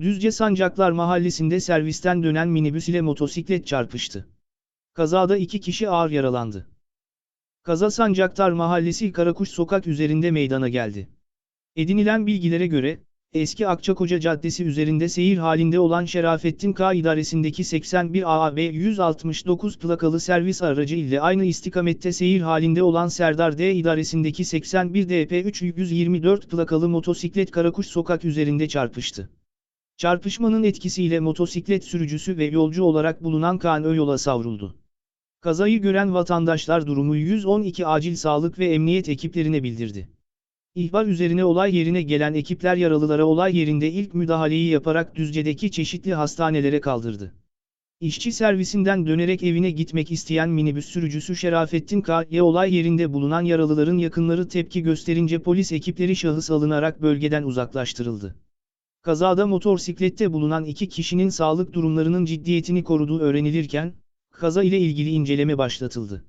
Düzce Sancaklar Mahallesi'nde servisten dönen minibüs ile motosiklet çarpıştı. Kazada iki kişi ağır yaralandı. Kaza Sancaktar Mahallesi Karakuş Sokak üzerinde meydana geldi. Edinilen bilgilere göre, Eski Akçakoca Caddesi üzerinde seyir halinde olan Şerafettin K idaresindeki 81 AAB 169 plakalı servis aracı ile aynı istikamette seyir halinde olan Serdar D idaresindeki 81 DP 324 plakalı motosiklet Karakuş Sokak üzerinde çarpıştı. Çarpışmanın etkisiyle motosiklet sürücüsü ve yolcu olarak bulunan Kaan Öyola savruldu. Kazayı gören vatandaşlar durumu 112 acil sağlık ve emniyet ekiplerine bildirdi. İhbar üzerine olay yerine gelen ekipler yaralılara olay yerinde ilk müdahaleyi yaparak Düzce'deki çeşitli hastanelere kaldırdı. İşçi servisinden dönerek evine gitmek isteyen minibüs sürücüsü Şerafettin K.Y. olay yerinde bulunan yaralıların yakınları tepki gösterince polis ekipleri şahıs alınarak bölgeden uzaklaştırıldı. Kazada motosiklette bulunan iki kişinin sağlık durumlarının ciddiyetini koruduğu öğrenilirken, kaza ile ilgili inceleme başlatıldı.